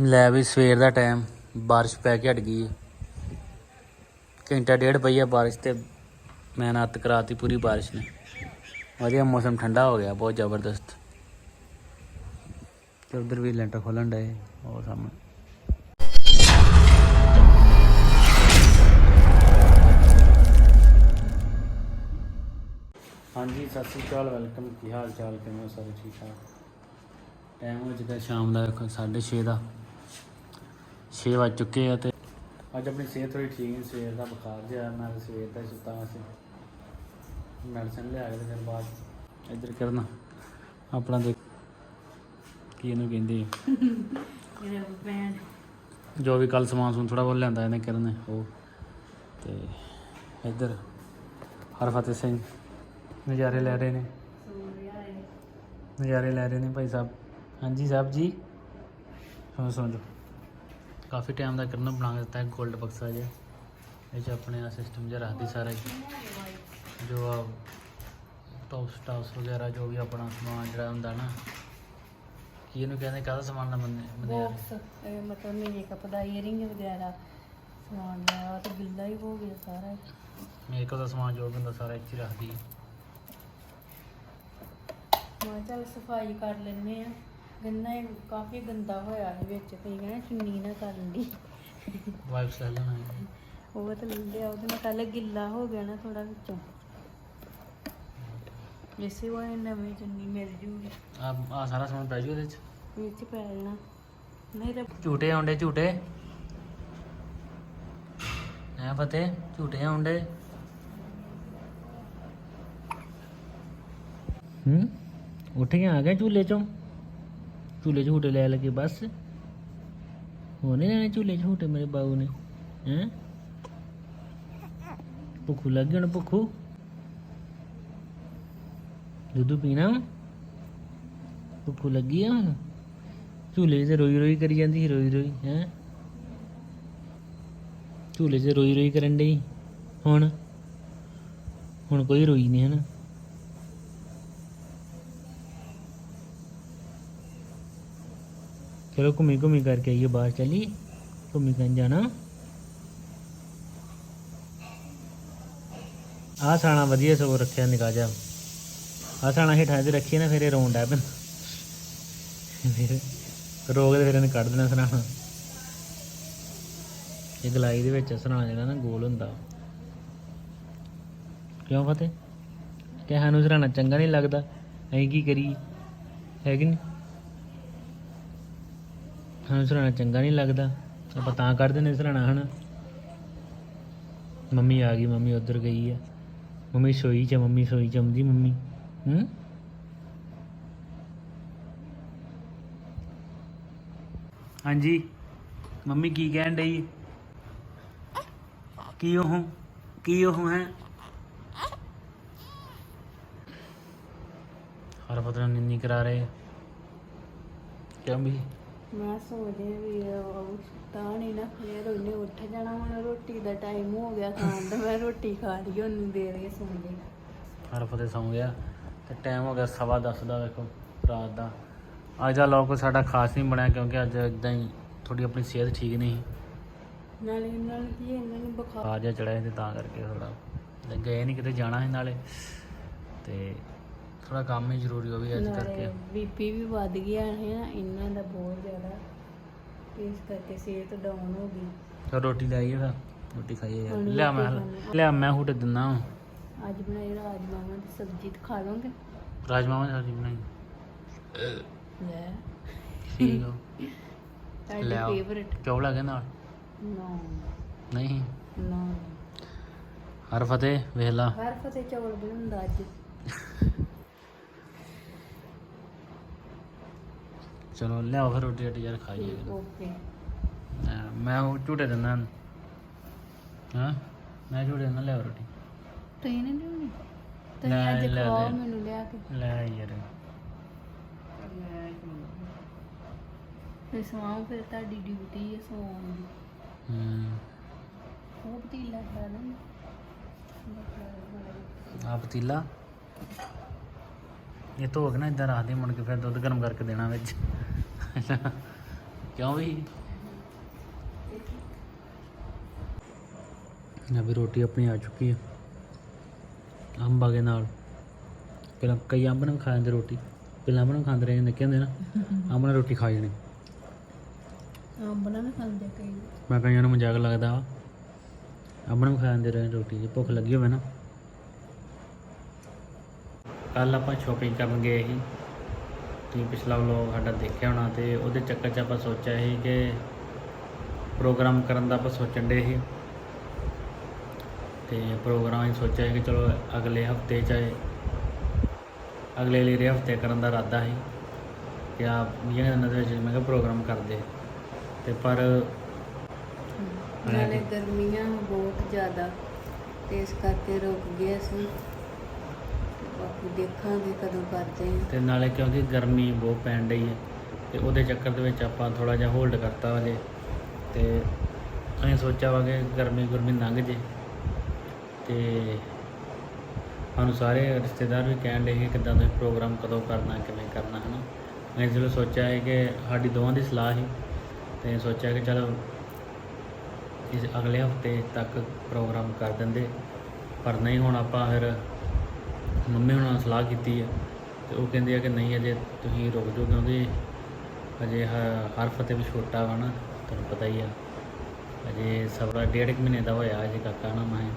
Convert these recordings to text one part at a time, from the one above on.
ਲੈ ਵੀ ਸਵੇਰ ਦਾ ਟਾਈਮ ਬਾਰਿਸ਼ ਪੈ ਕੇ ਹਟ ਗਈ ਘੰਟਾ ਡੇਢ ਪਈ ਆ ਬਾਰਿਸ਼ ਤੇ ਮੈਂ ਨਾਤ ਕਰਾਤੀ ਪੂਰੀ ਬਾਰਿਸ਼ ਨੇ। ਵਧੀਆ ਮੌਸਮ ਠੰਡਾ ਹੋ ਗਿਆ, ਬਹੁਤ ਜ਼ਬਰਦਸਤ। ਤੇ ਉਧਰ ਵੀ ਲੈਂਟਰ ਖੋਲਣ ਡਏ ਉਹ ਸਾਹਮਣੇ। ਹਾਂਜੀ, ਸਤਿ ਸ਼੍ਰੀ ਅਕਾਲ, ਵੈਲਕਮ। ਕੀ ਹਾਲ ਚਾਲ? ਕਿਵੇਂ ਹੋ? ਸਾਰੇ ਠੀਕ ਠਾਕ? ਟਾਈਮ ਹੋ ਚੁੱਕਾ ਸ਼ਾਮ ਦਾ 6:30 ਦਾ। 6 ਵੱਜ ਚੁੱਕੇ ਆ ਤੇ ਅੱਜ ਆਪਣੀ ਸਿਹਤ ਥੋੜੀ ਠੀਕ ਨਹੀਂ ਸਵੇਰ ਦਾ ਬੁਖਾਰ ਜਿਹਾ ਮੈਂ ਤਾਂ ਸਵੇਰ ਦਾ ਸੁੱਤਾ ਹਾਂ ਸੀ। ਮੈਡੀਸਨ ਲਿਆ ਕੇ ਤੇ ਫਿਰ ਬਾਅਦ ਇੱਧਰ ਕਰਨਾ ਆਪਣਾ ਦੇਖ ਕੀ ਇਹਨੂੰ ਕਹਿੰਦੇ ਆ? ਜੋ ਵੀ ਕੱਲ ਸਮਾਨ ਸਮੂਨ ਥੋੜਾ ਬਹੁਤ ਲਿਆਂਦਾ ਇਹਨੇ ਕਰਨ ਉਹ। ਤੇ ਇੱਧਰ ਹਰਫਤਿਹ ਸਿੰਘ ਨਜ਼ਾਰੇ ਲੈ ਰਹੇ ਨੇ। ਨਜ਼ਾਰੇ ਲੈ ਰਹੇ ਨੇ ਭਾਈ ਸਾਹਿਬ। ਹਾਂਜੀ ਸਾਹਿਬ ਜੀ। ਸੁਣੋ ਸੁਣੋ ਜੋ ਕਾਫੀ ਟਾਈਮ ਦਾ ਕਰਨ ਬਣਾ ਕੇ ਦਿੱਤਾ ਹੈ 골ਡ ਬਕਸਾ ਜਿਹਾ। ਇਹ 'ਚ ਆਪਣੇ ਆ ਸਿਸਟਮ ਜਿਹਾ ਰੱਖਦੀ ਸਾਰਾ। ਜੋ ਆ ਟੌਪਸ ਟਾਪਸ ਵਗੈਰਾ ਜੋ ਵੀ ਆਪਣਾ ਸਮਾਨ ਜਿਹੜਾ ਹੁੰਦਾ ਨਾ ਕੀ ਇਹਨੂੰ ਕਹਿੰਦੇ ਕਾਹਦਾ ਸਮਾਨ ਨਾ ਬੰਦੇ ਬੰਦੇ ਬਾਕਸ ਇਹ ਮਤਲਬ ਮੇਕਅਪ ਦਾ ਇਅਰਿੰਗ ਵਗੈਰਾ ਸਮਾਨ ਲਿਆ ਤੇ ਗਿੱਲਾ ਹੀ ਹੋ ਗਿਆ ਸਾਰਾ ਮੇਕਅਪ ਦਾ ਸਮਾਨ ਜੋ ਵੀ ਹੁੰਦਾ ਸਾਰਾ ਇੱਥੇ ਰੱਖਦੀ ਮੈਂ ਚੱਲ ਸਫ਼ਾਈ ਕਰ ਲੈਨੇ ਆ ਗੰਨਾ ਇਹ ਕਾਫੀ ਗੰਦਾ ਹੋਇਆ ਹੈ ਵਿੱਚ ਤੇ ਕਹਿੰਦਾ ਚੁੰਨੀ ਨਾ ਕਰਨ ਦੀ ਵਾਈਪਸ ਲੈ ਲੈਣਾ ਹੈ। ਉਹ ਤਾਂ ਲਿਆ ਉਹਦੇ ਨਾਲ ਕੱਲ ਗਿੱਲਾ ਹੋ ਗਿਆ ਨਾ ਥੋੜਾ ਵਿੱਚੋਂ। ਇਸੇ ਵਾਲੇ ਨਵੀਂ ਚੁੰਨੀ ਮਿਲ ਜੂਗੀ। ਆ ਆ ਸਾਰਾ ਸਮਾਨ ਪੈ ਜੂ ਉਹਦੇ 'ਚ? ਵਿੱਚ ਪੈ ਜਾਣਾ। ਨਹੀਂ ਤਾਂ ਝੂਟੇ ਆਉਂਦੇ ਝੂਟੇ? ਐ ਫਤੇ ਝੂਟੇ ਆਉਂਦੇ? ਹੂੰ? ਉੱਠ ਕੇ ਆ ਗਏ ਝੂਲੇ ਚੋਂ? ਝੂਲੇ ਝੂਟੇ ਲੈ ਲਗੇ ਬਸ ਹੋਣੇ ਲੈਣੇ ਝੂਲੇ ਝੂਟੇ ਮੇਰੇ ਬਾਬੂ ਨੇ ਹੈ ਭੁੱਖੂ ਲੱਗ ਗਿਆ ਭੁੱਖੂ ਦੁੱਧ ਪੀਣਾ ਵਾ? ਭੁੱਖੂ ਲੱਗੀ ਆ ਹੁਣ ਝੂਲੇ 'ਚ ਰੋਈ ਰੋਈ ਕਰੀ ਜਾਂਦੀ ਸੀ ਰੋਈ ਰੋਈ ਹੈ ਝੂਲੇ 'ਚ ਰੋਈ ਰੋਈ ਕਰਨ ਡਈ ਹੁਣ ਹੁਣ ਕੋਈ ਰੋਈ ਨਹੀਂ ਹਨ ਚਲੋ ਘੁੰਮੀ ਘੁੰਮੀ ਕਰਕੇ ਆਈਏ, ਬਾਹਰ ਚੱਲੀ ਘੁੰਮੀ ਕਰਨ ਜਾਣਾ। ਆਹ ਸਾਣਾ ਵਧੀਆ ਸਗੋਂ ਰੱਖਿਆ ਨਿਕਾ ਜਾ ਆਹ ਸਾਣਾ ਹੇਠਾਂ ਤੇ ਰੱਖੀਏ ਨਾ, ਫਿਰ ਇਹ ਰੋਣ ਡੈ ਪੈਂਦਾ। ਫਿਰ ਰੋਗ ਦੇ ਫਿਰ ਇਹਨੇ ਕੱਢ ਦੇਣਾ ਸਰਾਣਾ ਇਹ ਗਲਾਈ ਦੇ ਵਿੱਚ ਸਰਾਣਾ ਜਿਹੜਾ ਨਾ, ਗੋਲ ਹੁੰਦਾ। ਕਿਉਂ ਫਤਿਹ? ਕਿ ਸਾਨੂੰ ਸਰਾਣਾ ਚੰਗਾ ਨਹੀਂ ਲੱਗਦਾ। ਅਸੀਂ ਕੀ ਕਰੀਏ? ਹੈ ਕਿ ਨਹੀਂ ਸਾਨੂੰ ਸਰਾਣਾ ਚੰਗਾ ਨਹੀਂ ਲੱਗਦਾ। ਆਪਾਂ ਤਾਂ ਕੱਢ ਦਿੰਦੇ ਸਰਾਣਾ, ਹਨਾ? ਮੰਮੀ ਆ ਗਈ, ਮੰਮੀ ਉਧਰ ਗਈ ਆ। ਮੰਮੀ ਸੋਈ ਚ ਮੰਮੀ ਸੋਈ ਚ ਮੰਮੀ। ਹੂੰ? ਹਾਂਜੀ। ਮੰਮੀ ਕੀ ਕਹਿਣ ਡਈ? ਕੀ ਉਹ? ਕੀ ਉਹ ਹੈ? ਹਰ ਪਤਾ ਨਿੰਨੀ ਕਰਾ ਰਹੇ। ਕਿਉਂ ਵੀ ਮੈਂ ਸੋਚਦੀ ਵੀ ਉਹ ਤਾਂ ਨਹੀਂ ਨਾ ਫੇਰ ਉਹਨੇ ਉੱਠ ਜਾਣਾ ਹੁਣ ਰੋਟੀ ਦਾ ਟਾਈਮ ਹੋ ਗਿਆ ਖਾਣ ਦਾ ਮੈਂ ਰੋਟੀ ਖਾ ਲਈ ਉਹਨੂੰ ਦੇ ਰਹੀ ਸੌਂ ਗਈ। ਹਰ ਪਤੇ ਸੌਂ ਗਿਆ ਤੇ ਟਾਈਮ ਹੋ ਗਿਆ ਸਵਾ ਦਸ ਦਾ ਵੇਖੋ ਰਾਤ ਦਾ। ਅੱਜ ਦਾ ਲੋਕ ਸਾਡਾ ਖਾਸ ਨਹੀਂ ਬਣਿਆ ਕਿਉਂਕਿ ਅੱਜ ਇਦਾਂ ਹੀ ਥੋੜੀ ਆਪਣੀ ਸਿਹਤ ਠੀਕ ਨਹੀਂ ਸੀ। ਨਾਲੇ ਇਹਨਾਂ ਨੂੰ ਕੀ ਇਹਨਾਂ ਨੂੰ ਬੁਖਾਰ ਆ ਜਾ ਚੜਿਆ ਤੇ ਤਾਂ ਕਰਕੇ ਥੋੜਾ ਗਏ ਨਹੀਂ ਕਿਤੇ ਜਾਣਾ ਸੀ ਨਾਲੇ ਤੇ ਥੋੜਾ ਕੰਮ ਹੀ ਜ਼ਰੂਰੀ ਹੋ ਵੀ ਅੱਜ ਕਰਕੇ। ਬੀਪੀ ਵੀ ਵੱਧ ਗਿਆ ਹੈ ਨਾ ਇਹਨਾਂ ਦਾ ਬਹੁਤ ਜ਼ਿਆਦਾ। ਇਸ ਕਰਕੇ ਸਿਹਤ ਡਾਊਨ ਹੋ ਗਈ। ਚਲ ਰੋਟੀ ਲੈ ਆਈਏ ਫਿਰ ਰੋਟੀ ਖਾਈਏ ਯਾਰ। ਹੁਣ ਲਿਆ ਮੈਂ ਖਾਣੀ। ਲਿਆ ਮੈਂ ਹੁਟ ਦਿੰਦਾ। ਅੱਜ ਬਣਾਈ ਰਾਜਮਾਵਾਂ ਦੀ ਸਬਜ਼ੀ ਤੇ ਖਾ ਲਓਗੇ? ਰਾਜਮਾਵਾਂ ਦੀ ਸਬਜ਼ੀ ਬਣਾਈ। ਲੈ। ਠੀਕ ਹੋ ਤੁਹਾਡੀ ਲੈ ਆਓ। ਫੇਵਰਟ ਚੌਲ ਹੈਗੇ ਨਾਲ? ਨੋ। ਨਹੀਂ। ਨੋ। ਹਰ ਫਤਿਹ ਵੇਖ ਲਾ। ਹਰ ਫਤੇ ਚੌਲ ਬਣਾਉਂਦਾ ਅੱਜ। ਚਲੋ ਲਿਆਓ ਫਿਰ ਰੋਟੀ ਰੋਟੀ ਯਾਰ ਖਾਈਏ। ਓਕੇ। ਮੈਂ- ਮੈਂ ਉਹ ਝੂਟੇ ਦਿੰਦਾ ਹਾਂ। ਮੈਂ ਝੂਟੇ ਦਿੰਦਾ ਲਿਆਓ ਰੋਟੀ। ਤੁਸੀਂ ਨਹੀਂ ਲਿਆਉਣੀ? ਤੁਸੀਂ ਲੈ- ਅੱਜ ਲੈ ਖਵਾਓ ਦੇ। ਮੈਨੂੰ ਲਿਆ ਕੇ। ਲੈ ਯਾਰ। ਤੇ ਸਵਾਉ ਫਿਰ ਤੁਹਾਡੀ ਡਿਊਟੀ ਹੈ ਦੀ। ਹੂੰ। ਉਹ ਪਤੀਲਾ ਖਾ ਲੈਣ ਆ ਪਤੀਲਾ? ਇਹ ਧੋ ਕੇ ਨਾ ਇਦਾਂ ਰੱਖ ਦੇ ਮੁੜ ਕੇ ਫਿਰ ਦੁੱਧ ਗਰਮ ਕਰਕੇ ਦੇਣਾ ਵਿੱਚ। ਕਿਉਂ ਵੀ ਨਾ ਵੀ ਰੋਟੀ ਆਪਣੀ ਆ ਚੁੱਕੀ ਹੈ ਅੰਬ ਆ ਗਏ ਨਾਲ। ਪਹਿਲਾਂ ਕਈ ਅੰਬ ਨਾਲ ਖਾ ਜਾਂਦੇ ਰੋਟੀ। ਪਹਿਲਾਂ ਅੰਬ ਨਾਲ ਖਾਂਦੇ ਰਹੇ ਨਿੱਕੇ ਹੁੰਦੇ ਨਾ ਅੰਬ ਨਾਲ ਰੋਟੀ ਖਾ ਜਾਣੀ। ਅੰਬ ਨਾ ਵੀ ਖਾਂਦੇ ਕਈ। ਮੈਂ ਕਈਆਂ ਨੂੰ ਮਜ਼ਾਕ ਲੱਗਦਾ। ਅੰਬ ਨਾਲ ਖਾ ਜਾਂਦੇ ਰਹੇ ਰੋਟੀ ਜੇ ਭੁੱਖ ਲੱਗੀ ਹੋਵੇ ਨਾ। ਕੱਲ ਆਪਾਂ ਸ਼ਾਪਿੰਗ ਕਰਨ ਗਏ ਸੀ। ਤੁਸੀਂ ਪਿਛਲਾ ਵਲੋਗ ਸਾਡਾ ਦੇਖਿਆ ਹੋਣਾ ਤੇ ਉਹਦੇ ਚੱਕਰ 'ਚ ਆਪਾਂ ਸੋਚਿਆ ਸੀ ਕਿ ਪ੍ਰੋਗਰਾਮ ਕਰਨ ਦਾ ਆਪਾਂ ਸੋਚਣ ਦੇ ਸੀ। ਤੇ ਪ੍ਰੋਗਰਾਮ ਅਸੀਂ ਸੋਚਿਆ ਸੀ ਕਿ ਚਲੋ ਅਗਲੇ ਹਫ਼ਤੇ ਚਾਹੇ ਅਗਲੇ ਲਈ ਹਫ਼ਤੇ ਕਰਨ ਦਾ ਇਰਾਦਾ ਸੀ ਕਿ ਆ ਵੀਹਾਂ ਦੇ ਵਿੱਚ, ਮੈਂ ਕਿਹਾ ਪ੍ਰੋਗਰਾਮ ਕਰਦੇ। ਤੇ ਪਰ ਨਾਲੇ ਗਰਮੀਆਂ ਬਹੁਤ ਜ਼ਿਆਦਾ, ਤੇ ਇਸ ਕਰਕੇ ਰੁਕ ਗਏ ਅਸੀਂ। ਦੇਖਾਂਗੇ ਕਦੋਂ ਕਰਦੇ ਹਾਂ ਤੇ ਨਾਲੇ ਕਿਉਂਕਿ ਗਰਮੀ ਬਹੁਤ ਪੈਣ ਡਈ ਹੈ ਤੇ ਉਹਦੇ ਚੱਕਰ ਦੇ ਵਿੱਚ ਆਪਾਂ ਥੋੜਾ ਜਿਹਾ ਹੋਲਡ ਕਰਤਾ ਵਾ ਜੇ। ਤੇ ਅਸੀਂ ਸੋਚਿਆ ਵਾ ਕਿ ਗਰਮੀ ਗੁਰਮੀ ਲੰਘ ਜੇ। ਤੇ ਸਾਨੂੰ ਸਾਰੇ ਰਿਸ਼ਤੇਦਾਰ ਵੀ ਕਹਿਣ ਡੇ ਕਿ ਕਿੱਦਾਂ ਤੁਸੀਂ ਪ੍ਰੋਗਰਾਮ ਕਦੋਂ ਕਰਨਾ, ਕਿਵੇਂ ਕਰਨਾ ਹੈ ਨਾ ਅਸੀਂ ਚਲੋ ਸੋਚਿਆ ਹੈ ਕਿ ਸਾਡੀ ਦੋਵਾਂ ਦੀ ਸਲਾਹ ਸੀ, ਤੇ ਸੋਚਿਆ ਕਿ ਚਲੋ ਇਸ ਅਗਲੇ ਹਫ਼ਤੇ ਤੱਕ ਪ੍ਰੋਗਰਾਮ ਕਰ ਦਿੰਦੇ। ਪਰ ਨਹੀਂ, ਹੁਣ ਆਪਾਂ ਫਿਰ ਮੰਮੀ ਹੁਣਾਂ ਨਾਲ ਸਲਾਹ ਕੀਤੀ ਆ, ਤੇ ਉਹ ਕਹਿੰਦੇ ਆ ਕਿ ਨਹੀਂ ਅਜੇ ਤੁਸੀਂ ਰੁਕ ਜਾਓ ਕਿਉਂਕਿ ਅਜੇ ਹ- ਹਰ ਫਤਿਹ ਵੀ ਛੋਟਾ ਵਾ ਨਾ, ਤੁਹਾਨੂੰ ਪਤਾ ਹੀ ਆ। ਅਜੇ ਸਬਰਾ ਡੇਢ ਕੁ ਮਹੀਨੇ ਦਾ ਹੋਇਆ ਅਜੇ ਕਾਕਾ ਨਾ ਮੈਂ।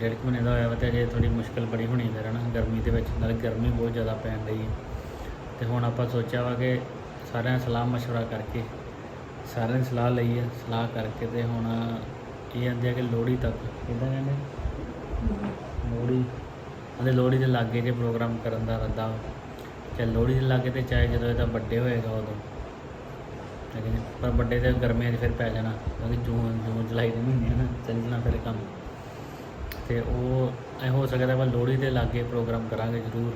ਡੇਢ ਕੁ ਮਹੀਨੇ ਦਾ ਹੋਇਆ ਵਾ ਤੇ ਅਜੇ ਥੋੜੀ ਮੁਸ਼ਕਲ ਬੜੀ ਹੋਣੀ ਫਿਰ ਨਾ ਗਰਮੀ ਦੇ ਵਿੱਚ, ਨਾਲ ਗਰਮੀ ਬਹੁਤ ਜ਼ਿਆਦਾ ਪੈਣ ਲਈ ਹੈ ਤੇ ਹੁਣ ਆਪਾਂ ਸੋਚਿਆ ਵਾ ਕਿ ਸਾਰਿਆਂ ਸਲਾਹ ਮਸ਼ਵਰਾ ਕਰਕੇ, ਸਾਰਿਆਂ ਨੇ ਸਲਾਹ ਲਈ ਹੈ ਸਲਾਹ ਕਰਕੇ ਤੇ ਹੁਣ ਇਹ ਆਂਦੇ ਆ ਕਿ ਲੋਹੜੀ ਤੱਕ, ਕਿਦਾਂ ਕਹਿੰਦੇ? ਅਤੇ ਲੋਹੜੀ ਦੇ ਲਾਗੇ ਜੇ ਪ੍ਰੋਗਰਾਮ ਕਰਨ ਦਾ ਰੱਦਾ ਚਾਹੇ ਲੋਹੜੀ ਦੇ ਲਾਗੇ ਤੇ ਚਾਹੇ ਜਦੋਂ ਇਹਦਾ ਵੱਡੇ ਹੋਏਗਾ ਉਦੋਂ। ਲੇਕਿਨ ਪਰ ਵੱਡੇ ਤੇ ਗਰਮੀਆਂ 'ਚ ਫਿਰ ਪੈ ਜਾਣਾ, ਕਿਉਂਕਿ ਜੂਨ ਜੂਨ, ਜੁਲਾਈ ਦੇ ਮਹੀਨੇ ਆ ਨਾ ਚੱਲ ਜਾਣਾ ਫਿਰ ਕੰਮ। ਤੇ ਉਹ ਇਹ ਹੋ ਸਕਦਾ ਵਾ ਲੋਹੜੀ ਦੇ ਲਾਗੇ ਪ੍ਰੋਗਰਾਮ ਕਰਾਂਗੇ ਜ਼ਰੂਰ।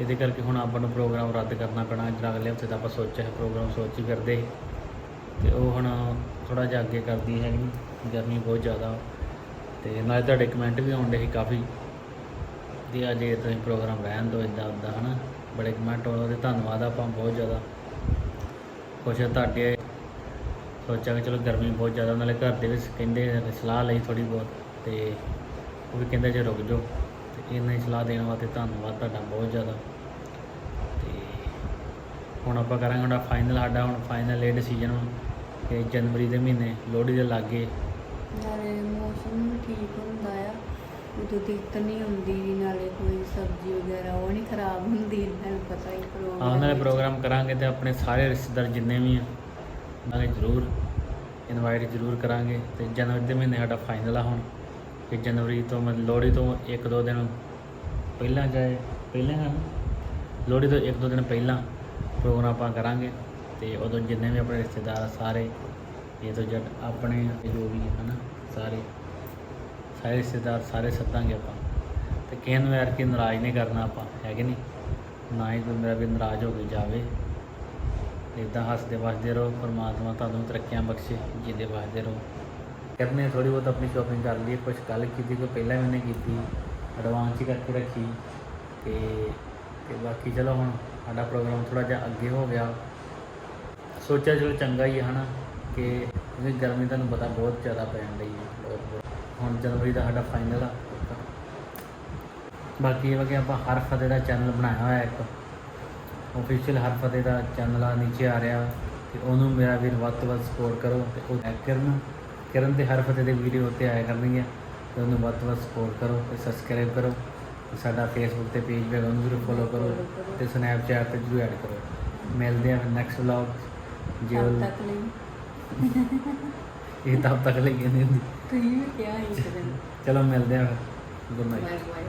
ਇਹਦੇ ਕਰਕੇ ਹੁਣ ਆਪਾਂ ਨੂੰ ਪ੍ਰੋਗਰਾਮ ਰੱਦ ਕਰਨਾ ਪੈਣਾ ਜਿਹੜਾ ਅਗਲੇ ਹਫ਼ਤੇ ਦਾ ਆਪਾਂ ਸੋਚਿਆ ਹੈ, ਪ੍ਰੋਗਰਾਮ ਸੋਚੀ ਫਿਰਦੇ। ਸੀ। ਤੇ ਉਹ ਹੁਣ ਥੋੜਾ ਜਿਹਾ ਅੱਗੇ ਕਰਦੀ ਹੈਗੀ, ਗਰਮੀ ਬਹੁਤ ਜ਼ਿਆਦਾ। ਤੇ ਨਾਲੇ ਤੁਹਾਡੇ ਕਮੈਂਟ ਵੀ ਆਉਂਦੇ ਸੀ ਕਾਫੀ। ਦੀ ਅਜੇ ਤੁਸੀਂ ਪ੍ਰੋਗਰਾਮ ਰਹਿਣ ਦਿਓ ਇਦਾਂ ਉਦਾਂ ਹਨਾ? ਬੜੇ ਕਮੈਂਟ ਆਉਂਦੇ ਉਹਦੇ ਧੰਨਵਾਦ ਆਪਾਂ ਬਹੁਤ ਜ਼ਿਆਦਾ। ਖੁਸ਼ ਹਾਂ ਤੁਹਾਡੇ ਸੋਚਿਆ ਕਿ ਚਲੋ ਗਰਮੀ ਬਹੁਤ ਜ਼ਿਆਦਾ, ਨਾਲੇ ਘਰ ਦੇ ਵਿੱਚ ਕਹਿੰਦੇ ਸਲਾਹ ਲਈ ਥੋੜੀ ਬਹੁਤ, ਤੇ ਉਹ ਵੀ ਕਹਿੰਦੇ ਜੇ ਰੁਕ ਜਾਓ। ਤੇ ਇਹਨਾਂ ਦੀ ਸਲਾਹ ਦੇਣ ਵਾਸਤੇ ਧੰਨਵਾਦ ਤੁਹਾਡਾ ਬਹੁਤ ਜ਼ਿਆਦਾ। ਤੇ ਹੁਣ ਆਪਾਂ ਕਰਾਂਗੇ ਸਾਡਾ ਫਾਈਨਲ ਸਾਡਾ ਹੁਣ ਫਾਈਨਲ ਇਹ ਡਿਸੀਜਨ ਕਿ ਜਨਵਰੀ ਦੇ ਮਹੀਨੇ ਲੋਹੜੀ ਦੇ ਲਾਗੇ। ਨਾਲੇ ਮੌਸਮ ਠੀਕ ਹੁੰਦਾ ਆ। ਉਦੋਂ ਦਿੱਕਤ ਨਹੀਂ ਹੁੰਦੀ ਨਾਲੇ ਕੋਈ ਸਬਜ਼ੀ ਵਗੈਰਾ, ਉਹ ਨਹੀਂ ਖਰਾਬ ਹੁੰਦੀ, ਇਹਨਾਂ ਨੂੰ ਪਤਾ ਹੀ ਪ੍ਰੋਗਰਾਮ ਆਉਣ ਵਾਲੇ ਪ੍ਰੋਗਰਾਮ ਕਰਾਂਗੇ ਤੇ ਆਪਣੇ ਸਾਰੇ ਰਿਸ਼ਤੇਦਾਰ ਜਿੰਨੇ ਵੀ ਆ, ਨਾਲੇ ਜ਼ਰੂਰ ਇਨਵਾਈਟ ਜ਼ਰੂਰ ਕਰਾਂਗੇ ਤੇ ਜਨਵਰੀ ਦੇ ਮਹੀਨੇ ਸਾਡਾ ਫਾਈਨਲ ਆ ਹੁਣ ਕਿ ਜਨਵਰੀ ਤੋਂ ਮਤਲਬ ਲੋਹੜੀ ਤੋਂ ਇੱਕ ਦੋ ਦਿਨ ਪਹਿਲਾਂ ਜਾਏ, ਪਹਿਲਾਂ ਹੈ ਨਾ, ਲੋਹੜੀ ਤੋਂ ਇੱਕ ਦੋ ਦਿਨ ਪਹਿਲਾਂ ਪ੍ਰੋਗਰਾਮ ਆਪਾਂ ਕਰਾਂਗੇ ਤੇ ਉਦੋਂ ਜਿੰਨੇ ਵੀ ਆਪਣੇ ਰਿਸ਼ਤੇਦਾਰ ਆ ਸਾਰੇ ਇਹ ਤੋਂ ਜਦ ਆਪਣੇ ਜੋ ਵੀ ਹੈ ਨਾ ਸਾਰੇ। ਸਾਰੇ ਰਿਸ਼ਤੇਦਾਰ ਸਾਰੇ ਸੱਦਾਂਗੇ ਆਪਾਂ। ਤੇ ਕਿਸੇ ਨੂੰ ਯਾਰ ਕਿ ਨਾਰਾਜ਼ ਨਹੀਂ ਕਰਨਾ ਆਪਾਂ, ਹੈ ਕਿ ਨਹੀਂ? ਨਾ ਹੀ ਕੋਈ ਮੇਰਾ ਵੀ ਨਾਰਾਜ਼ ਹੋ ਕੇ ਜਾਵੇ। ਇਦਾਂ ਹੱਸਦੇ ਵਸਦੇ ਰਹੋ, ਪਰਮਾਤਮਾ ਤੁਹਾਨੂੰ ਤਰੱਕੀਆਂ ਬਖਸ਼ੇ, ਜਿੰਦੇ ਵਸਦੇ ਰਹੋ। ਕਰਨੇ ਥੋੜੀ ਬਹੁਤ ਆਪਣੀ ਸ਼ਾਪਿੰਗ ਕਰ ਲਈ ਕੁਝ ਕੱਲ ਕੀਤੀ, ਕੋਈ ਪਹਿਲਾਂ ਵੀ ਨਹੀਂ ਕੀਤੀ ਐਡਵਾਂਸ ਹੀ ਕਰਕੇ ਰੱਖੀ। ਤੇ ਤੇ ਬਾਕੀ ਚਲੋ ਹੁਣ ਸਾਡਾ ਪ੍ਰੋਗਰਾਮ ਥੋੜਾ ਜਿਹਾ ਅੱਗੇ ਹੋ ਗਿਆ। ਸੋਚਿਆ ਚਲੋ ਚੰਗਾ ਹੀ ਹੈ, ਹਨਾ? ਕਿ ਕਿਉਂਕਿ ਗਰਮੀ ਤੁਹਾਨੂੰ ਪਤਾ ਬਹੁਤ ਜ਼ਿਆਦਾ ਪੈਣ ਰਹੀ ਹੈ, ਬਹੁਤ ਬਹੁਤ। ਹੁਣ ਜਨਵਰੀ ਦਾ ਸਾਡਾ ਫਾਈਨਲ ਆ। ਬਾਕੀ ਇਹ ਵਾ ਕਿ ਆਪਾਂ ਹਰ ਫਤਿਹ ਦਾ ਚੈਨਲ ਬਣਾਇਆ ਹੋਇਆ ਇੱਕ। ਆਫੀਸ਼ੀਅਲ ਹਰ ਫਤਿਹ ਦਾ ਚੈਨਲ ਆ ਨੀਚੇ ਆ ਰਿਹਾ। ਤੇ ਉਹਨੂੰ ਮੇਰਾ ਵੀਰ ਵੱਧ ਤੋਂ ਵੱਧ ਸਪੋਰਟ ਕਰੋ ਤੇ ਉਹ ਹੈਕ ਕਰਨ ਕਰਨ ਤੇ ਹਰ ਫਤਿਹ ਦੇ ਵੀਡੀਓ ਉੱਤੇ ਆਇਆ ਕਰਨਗੀਆਂ ਤੇ ਉਹਨੂੰ ਵੱਧ ਤੋਂ ਵੱਧ ਸਪੋਰਟ ਕਰੋ ਤੇ ਸਬਸਕ੍ਰਾਈਬ ਕਰੋ। ਸਾਡਾ ਫੇਸਬੁੱਕ ਤੇ ਪੇਜ ਵੀ ਉਹਨੂੰ ਜ਼ਰੂਰ ਫੋਲੋ ਕਰੋ। ਤੇ ਸਨੈਪਚੈਟ ਤੇ ਜ਼ਰੂਰ ਐਡ ਕਰੋ। ਮਿਲਦੇ ਆ ਨੈਕਸਟ ਵਲੌਗ ਜੇ ਤੱਕ ਲਈ। ਇਹ ਤਬ ਤੱਕ ਲਈ ਨਹੀਂ ਹੁੰਦੀ। ਤੁਸੀਂ ਵੀ ਕਿਹਾ ਹੀ ਕਰੇ ਚਲੋ ਮਿਲਦੇ ਆ ਗੁੱਡ ਨਾਈਟ ਬਾਏ ਬਾਏ